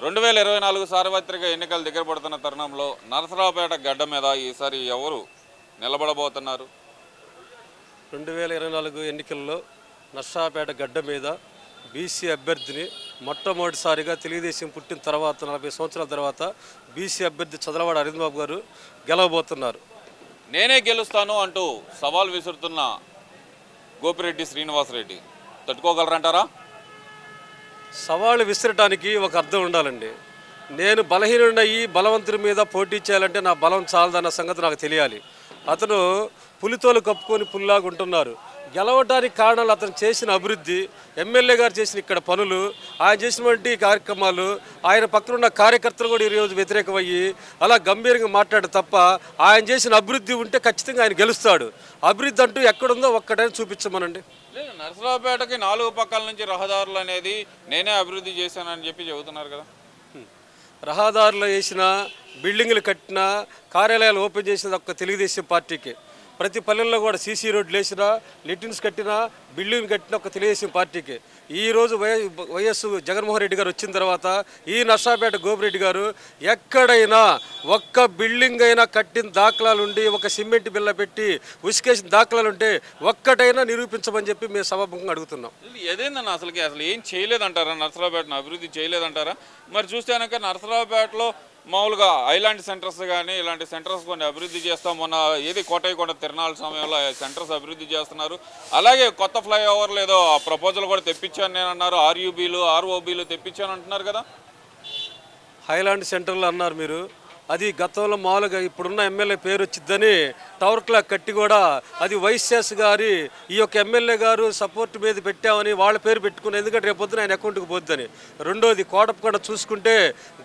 రెండు వేల ఇరవై నాలుగు సార్వత్రిక ఎన్నికలు దగ్గర పడుతున్న తరుణంలో నరసరావుపేట గడ్డ మీద ఈసారి ఎవరు నిలబడబోతున్నారు? రెండు వేల ఇరవై నాలుగు ఎన్నికల్లో నర్సాపేట గడ్డ మీద బీసీ అభ్యర్థిని మొట్టమొదటిసారిగా తెలుగుదేశం పుట్టిన తర్వాత నలభై సంవత్సరాల తర్వాత బీసీ అభ్యర్థి చదలవాడ అరవింద్ బాబు గారు గెలవబోతున్నారు. నేనే గెలుస్తాను అంటూ సవాల్ విసురుతున్న గోపిరెడ్డి శ్రీనివాసరెడ్డి. తట్టుకోగలరంటారా? సవాళ్ళు విసిరటానికి ఒక అర్థం ఉండాలండి. నేను బలహీనుడయ్యి బలవంతుడి మీద పోటీ చేయాలంటే నా బలం చాలదన్న సంగతి నాకు తెలియాలి. అతను పులితోలు కప్పుకొని పుల్లాగా ఉంటున్నారు. గెలవడానికి కారణాలు అతను చేసిన అభివృద్ధి ఎమ్మెల్యే గారు చేసిన ఇక్కడ పనులు ఆయన చేసినటువంటి కార్యక్రమాలు ఆయన పక్కన ఉన్న కార్యకర్తలు కూడా ఈరోజు వ్యతిరేకమయ్యి అలా గంభీరంగా మాట్లాడు తప్ప ఆయన చేసిన అభివృద్ధి ఉంటే ఖచ్చితంగా ఆయన గెలుస్తాడు. అభివృద్ధి అంటూ ఎక్కడుందో ఒక్కటైనా చూపించమనండి. లేదు నరసరావుపేటకి నాలుగు పక్కల నుంచి రహదారులు అనేది నేనే అభివృద్ధి చేశానని చెప్పి చెబుతున్నారు కదా. రహదారులు వేసిన బిల్డింగ్లు కట్టిన కార్యాలయాలు ఓపెన్ చేసిన ఒక్క తెలుగుదేశం పార్టీకి. ప్రతి పల్లెల్లో కూడా సీసీ రోడ్లు వేసినా లెటిన్స్ కట్టినా బిల్డింగ్ కట్టిన ఒక తెలుగుదేశం పార్టీకి. ఈ రోజు వై వైఎస్ జగన్మోహన్ రెడ్డి గారు వచ్చిన తర్వాత ఈ నర్సాపేట గోపిరెడ్డి గారు ఎక్కడైనా ఒక్క బిల్డింగ్ అయినా కట్టిన దాఖలాలు ఉండి ఒక సిమెంట్ బిల్ల పెట్టి ఉసికేసిన దాఖలాలుంటే ఒక్కటైనా నిరూపించమని చెప్పి మేము సభాముఖంగా అడుగుతున్నాం. ఇది ఏదేందన్న అసలుకి? అసలు ఏం చేయలేదంటారా? నర్సరావుపేటను అభివృద్ధి చేయలేదంటారా? మరి చూస్తే కనుక నరసరావుపేటలో మామూలుగా ఐలాండ్ సెంటర్స్ కానీ ఇలాంటి సెంటర్స్ కొన్ని అభివృద్ధి చేస్తాం. మొన్న ఏది కోటయ్యకొండ తిరణాల సమయంలో సెంటర్స్ అభివృద్ధి చేస్తున్నారు. అలాగే కొత్త ఫ్లైఓవర్లు ఏదో ప్రపోజల్ కూడా తెప్పించాను నేను అన్నారు. ఆర్యూబీలు ఆర్ఓబీలు తెప్పించాను అంటున్నారు కదా. హైలాండ్ సెంటర్లో అన్నారు మీరు. అది గతంలో మామూలుగా ఇప్పుడున్న ఎమ్మెల్యే పేరు వచ్చిద్దని టవర్ క్లాక్ కట్టి కూడా అది వైఎస్ఎస్ గారి ఈ యొక్క ఎమ్మెల్యే గారు సపోర్ట్ మీద పెట్టామని వాళ్ళ పేరు పెట్టుకుని ఎందుకంటే రేపు పొద్దున ఆయన అకౌంట్కి పోద్దని. రెండోది కోటప్పకొండ చూసుకుంటే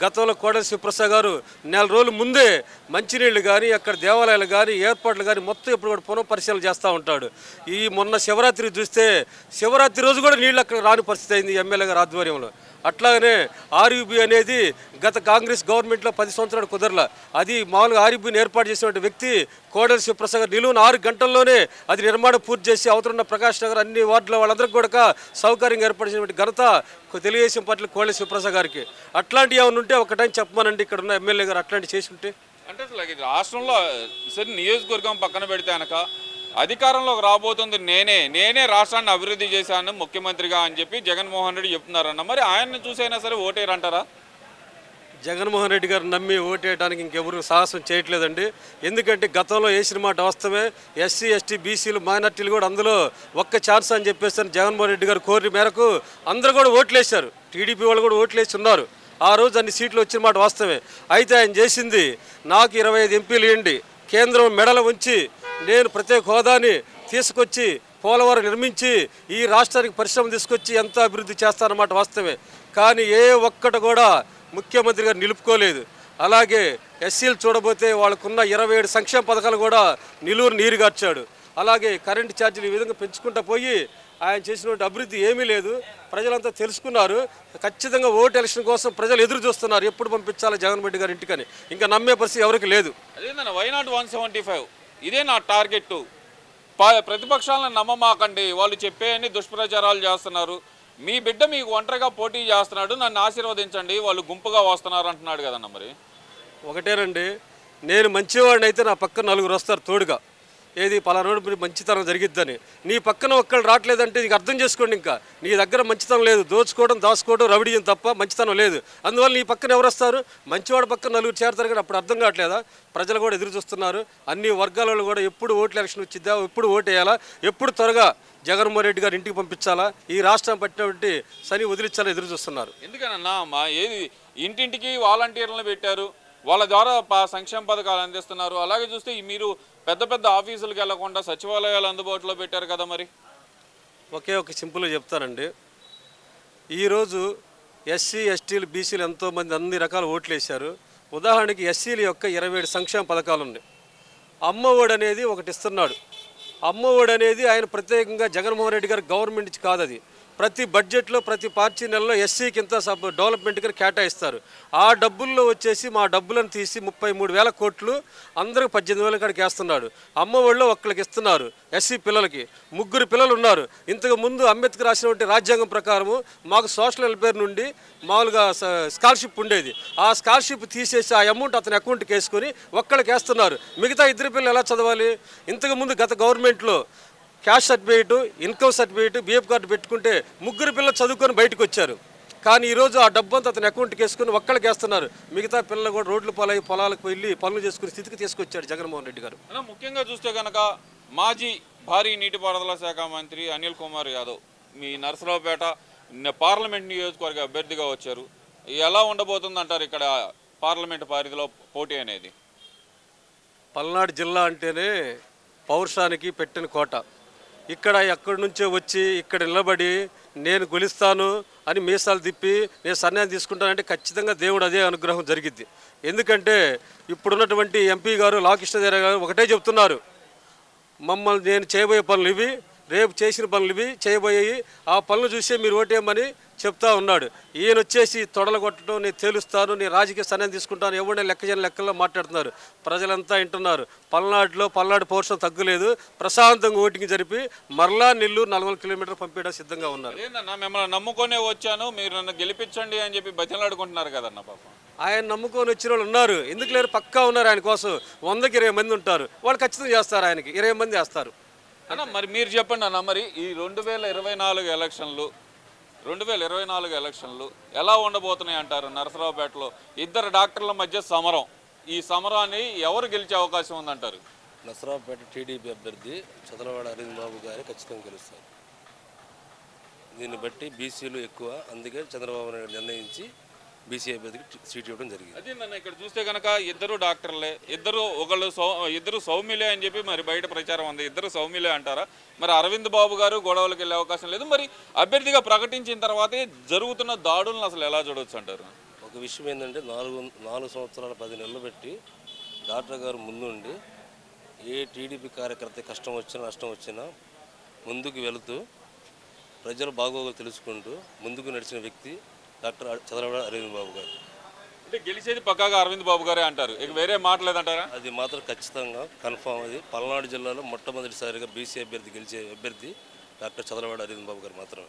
గతంలో కోడల శివప్రసాద్ గారు నెల రోజుల ముందే మంచినీళ్ళు కానీ అక్కడ దేవాలయాలు కానీ ఏర్పాట్లు కానీ మొత్తం ఇప్పుడు కూడా పునః పరిశీలన చేస్తూ ఉంటాడు. ఈ మొన్న శివరాత్రి చూస్తే శివరాత్రి రోజు కూడా నీళ్ళు అక్కడ రాని పరిస్థితి అయింది ఎమ్మెల్యే గారి ఆధ్వర్యంలో. అట్లాగనే ఆర్యూబీ అనేది గత కాంగ్రెస్ గవర్నమెంట్లో పది సంవత్సరాలు కుదరల. అది మామూలుగా ఆర్యూబీని ఏర్పాటు చేసినటువంటి వ్యక్తి కోడెల శివప్రసాద్ గారు. నిలువున ఆరు గంటల్లోనే అది నిర్మాణం పూర్తి చేసి అవతరున్న ప్రకాష్ నగర్ అన్ని వార్డుల వాళ్ళందరికీ కూడా సౌకర్యంగా ఏర్పడినటువంటి ఘనత తెలుగుదేశం పార్టీ కోడల శివప్రసాద్ గారికి. అట్లాంటివి ఏమైనా ఉంటే ఒకటని చెప్పమనండి ఇక్కడ ఉన్న ఎమ్మెల్యే గారు అట్లాంటివి చేసి ఉంటే అంటే అసలు రాష్ట్రంలో సరే నియోజకవర్గం పక్కన పెడితే అనక అధికారంలోకి రాబోతుంది నేనే నేనే రాష్ట్రాన్ని అభివృద్ధి చేశాను ముఖ్యమంత్రిగా అని చెప్పి జగన్మోహన్ రెడ్డి చెప్తున్నారన్న. మరి ఆయన్ని చూసైనా సరే ఓటేరంటారా జగన్మోహన్ రెడ్డి గారు నమ్మి ఓటేయడానికి ఇంకెవరు సాహసం చేయట్లేదండి. ఎందుకంటే గతంలో వేసిన మాట వాస్తవమే ఎస్సీ ఎస్టీ బీసీలు మైనార్టీలు కూడా అందులో ఒక్క ఛాన్స్ అని చెప్పేసి జగన్మోహన్ రెడ్డి గారు కోరిన మేరకు అందరూ కూడా ఓట్లేశారు. టీడీపీ వాళ్ళు కూడా ఓట్లేసి ఉన్నారు. ఆ రోజు అన్ని సీట్లు వచ్చిన మాట వాస్తవమే. అయితే ఆయన చేసింది నాకు ఇరవై ఐదు ఎంపీలు ఇవ్వండి. కేంద్రం మెడల ఉంచి నేను ప్రత్యేక హోదాని తీసుకొచ్చి పోలవరం నిర్మించి ఈ రాష్ట్రానికి పరిశ్రమ తీసుకొచ్చి ఎంతో అభివృద్ధి చేస్తానన్నమాట వాస్తవమే. కానీ ఏ ఒక్కటి కూడా ముఖ్యమంత్రి గారు నిలుపుకోలేదు. అలాగే ఎస్సీలు చూడబోతే వాళ్ళకున్న ఇరవై ఏడు సంక్షేమ పథకాలు కూడా నిలువురు నీరుగార్చాడు అలాగే కరెంటు ఛార్జీలు ఈ విధంగా పెంచుకుంటూ పోయి ఆయన చేసినటువంటి అభివృద్ధి ఏమీ లేదు. ప్రజలంతా తెలుసుకున్నారు. ఖచ్చితంగా ఓటు ఎలక్షన్ కోసం ప్రజలు ఎదురు చూస్తున్నారు. ఎప్పుడు పంపించాలి జగన్ రెడ్డి గారి ఇంటికని. ఇంకా నమ్మే పరిస్థితి ఎవరికి లేదు. అదేందన్న why not one seventy five ఇదే నా టార్గెట్. ప- ప్రతిపక్షాలను నమ్మమాకండి. వాళ్ళు చెప్పే అన్ని దుష్ప్రచారాలు చేస్తున్నారు. మీ బిడ్డ మీకు ఒంటరిగా పోటీ చేస్తున్నాడు. నన్ను ఆశీర్వదించండి. వాళ్ళు గుంపుగా వస్తున్నారు అంటున్నాడు కదన్న మరి. ఒకటేనండి నేను మంచివాడిని అయితే నా పక్కన నలుగురు వస్తారు తోడుగా. ఏది పలానా మంచితనం జరిగిద్దని. నీ పక్కన ఒక్కళ్ళు రావట్లేదంటే నీకు అర్థం చేసుకోండి ఇంకా. నీ దగ్గర మంచితనం లేదు. దోచుకోవడం దాచుకోవడం రవిడియం తప్ప మంచితనం లేదు. అందువల్ల నీ పక్కన ఎవరు వస్తారు? మంచివాడు పక్కన నలుగురు చేరతారు కానీ అప్పుడు అర్థం కావట్లేదా? ప్రజలు కూడా ఎదురు చూస్తున్నారు. అన్ని వర్గాల వాళ్ళు కూడా ఎప్పుడు ఓట్లు ఎలక్షన్ వచ్చిద్దా? ఎప్పుడు ఓటు వేయాలా? ఎప్పుడు త్వరగా జగన్మోహన్ రెడ్డి గారు ఇంటికి పంపించాలా? ఈ రాష్ట్రం పట్టినటువంటి శని వదిలించాలా ఎదురు చూస్తున్నారు. ఎందుకనన్నా మా ఏది? ఇంటింటికి వాలంటీర్లను పెట్టారు. వాళ్ళ ద్వారా సంక్షేమ పథకాలు అందిస్తున్నారు. అలాగే చూస్తే మీరు పెద్ద పెద్ద ఆఫీసులకు వెళ్ళకుండా సచివాలయాలు అందుబాటులో పెట్టారు కదా మరి? ఒకే ఒక సింపుల్గా చెప్తానండి. ఈరోజు ఎస్సీ ఎస్టీలు బీసీలు ఎంతోమంది అన్ని రకాల ఓట్లు వేశారు. ఉదాహరణకి ఎస్సీల యొక్క ఇరవై ఏడు సంక్షేమ పథకాలు ఉన్నాయి. అమ్మఒడి అనేది ఒకటి ఇస్తున్నాడు. అమ్మఒడి అనేది ఆయన ప్రత్యేకంగా జగన్మోహన్ రెడ్డి గారు గవర్నమెంట్ కాదు అది ప్రతి బడ్జెట్లో ప్రతి పార్టీ నెలలో ఎస్సీకి ఇంత సబ్ డెవలప్మెంట్కి కేటాయిస్తారు. ఆ డబ్బుల్లో వచ్చేసి మా డబ్బులను తీసి ముప్పై మూడు వేల కోట్లు అందరికి పద్దెనిమిది వేల కాడికి వేస్తున్నాడు. అమ్మ ఒళ్ళో ఒక్కరికి ఇస్తున్నారు ఎస్సీ పిల్లలకి. ముగ్గురు పిల్లలు ఉన్నారు. ఇంతకు ముందు అంబేద్కర్ రాసినటువంటి రాజ్యాంగం ప్రకారము మాకు సోషల్ వెల్ఫేర్ నుండి మామూలుగా స- స్కాలర్షిప్ ఉండేది. ఆ స్కాలర్షిప్ తీసేసి ఆ అమౌంట్ అతని అకౌంట్కి వేసుకొని ఒక్కళ్ళకి వేస్తున్నారు. మిగతా ఇద్దరు పిల్లలు ఎలా చదవాలి? ఇంతకు ముందు గత గవర్నమెంట్లో cash certificate income certificate BF card పెట్టుకుంటే ముగ్గురు పిల్లలు చదువుకొని బయటకు వచ్చారు. కానీ ఈరోజు ఆ డబ్బంతా అతని అకౌంట్కి వేసుకొని ఒక్కళ్ళకి వేస్తున్నారు మిగతా పిల్లలు కూడా రోడ్లు పాలై పొలాలకు వెళ్ళి పనులు చేసుకునే స్థితికి తీసుకొచ్చాడు జగన్మోహన్ రెడ్డి గారు. ముఖ్యంగా చూస్తే కనుక మాజీ భారీ నీటిపారుదల శాఖ మంత్రి అనిల్ కుమార్ యాదవ్ మీ నరసరావుపేట పార్లమెంట్ నియోజకవర్గ అభ్యర్థిగా వచ్చారు. ఎలా ఉండబోతుంది అంటారు ఇక్కడ పార్లమెంట్ పరిధిలో పోటీ అనేది? పల్నాడు జిల్లా అంటేనే పౌరుషానికి పెట్టిన కోట. ఇక్కడ ఎక్కడి నుంచో వచ్చి ఇక్కడ నిలబడి నేను గొలుస్తాను అని మీసాలు తిప్పి నేను సన్యాసం తీసుకుంటానంటే ఖచ్చితంగా దేవుడు అదే అనుగ్రహం జరిగిద్ది. ఎందుకంటే ఇప్పుడున్నటువంటి ఎంపీ గారు లాకృష్ణదేవ గారు ఒకటే చెప్తున్నారు మమ్మల్ని నేను చేయబోయే పనులు ఇవి రేపు చేసిన పనులు ఇవి చేయబోయేవి ఆ పనులు చూసే మీరు ఓటేయమని చెప్తా ఉన్నాడు. ఈయన వచ్చేసి తొడలు కొట్టడం నేను తేలుస్తాను నేను రాజకీయ సన్యాయం తీసుకుంటాను ఎవరిని లెక్క చేయని లెక్కల్లో మాట్లాడుతున్నారు. ప్రజలంతా వింటున్నారు. పల్నాడులో పల్నాడు పౌరుషం తగ్గులేదు. ప్రశాంతంగా ఓటింగ్ జరిపి మరలా నెల్లూరు నలభై కిలోమీటర్లు పంపించడానికి సిద్ధంగా ఉన్నారు. మిమ్మల్ని నమ్ముకొనే వచ్చాను మీరు నన్ను గెలిపించండి అని చెప్పి బతిలాడుకుంటున్నారు కదన్న పాపం. ఆయన నమ్ముకొని వచ్చిన వాళ్ళు ఉన్నారు. ఎందుకు లేరు? పక్కా ఉన్నారు ఆయన కోసం. వందకి ఇరవై మంది ఉంటారు. వాళ్ళు ఖచ్చితంగా చేస్తారు ఆయనకి. ఇరవై మంది వేస్తారు అన్న మరి మీరు చెప్పండి అన్న మరి ఈ రెండు వేల ఇరవై నాలుగు ఎలక్షన్లు రెండు వేల ఇరవై నాలుగు ఎలక్షన్లు ఎలా ఉండబోతున్నాయి అంటారు నరసరావుపేటలో? ఇద్దరు డాక్టర్ల మధ్య సమరం. ఈ సమరాన్ని ఎవరు గెలిచే అవకాశం ఉందంటారు? నరసరావుపేట టీడీపీ అభ్యర్థి చదలవాడ అరవింద్ బాబు గారి ఖచ్చితంగా గెలుస్తారు. దీన్ని బట్టి బీసీలు ఎక్కువ అందుకే చంద్రబాబు నాయుడు నిర్ణయించి బీసీ అభ్యర్థికి సీట్ ఇవ్వడం జరిగింది. అదే నన్ను ఇక్కడ చూస్తే కనుక ఇద్దరు డాక్టర్లే ఇద్దరు ఒకళ్ళు సౌ ఇద్దరు సౌమ్యులే అని చెప్పి మరి బయట ప్రచారం ఉంది. ఇద్దరు సౌమ్యులే అంటారా? మరి అరవింద్ బాబు గారు గొడవలకు వెళ్ళే అవకాశం లేదు. మరి అభ్యర్థిగా ప్రకటించిన తర్వాతే జరుగుతున్న దాడులను అసలు ఎలా చూడవచ్చు అంటారు? ఒక విషయం ఏంటంటే నాలుగు నాలుగు సంవత్సరాల పది నెలలు పెట్టి డాక్టర్ గారు ముందుండి ఏ టీడీపీ కార్యకర్త కష్టం వచ్చినా నష్టం వచ్చినా ముందుకు వెళుతూ ప్రజల బాగోగులు తెలుసుకుంటూ ముందుకు నడిచిన వ్యక్తి డాక్టర్ చంద్రబాబు అరవింద్ బాబు గారు. అంటే గెలిచేది పక్కాగా అరవింద్ బాబు గారే అంటారు. ఇక వేరే మాటలేదంటారా? అది మాత్రం ఖచ్చితంగా కన్ఫామ్ అది. పల్నాడు జిల్లాలో మొట్టమొదటిసారిగా బీసీ అభ్యర్థి గెలిచే అభ్యర్థి డాక్టర్ చంద్రబాబు అరవింద్ బాబు గారు మాత్రమే.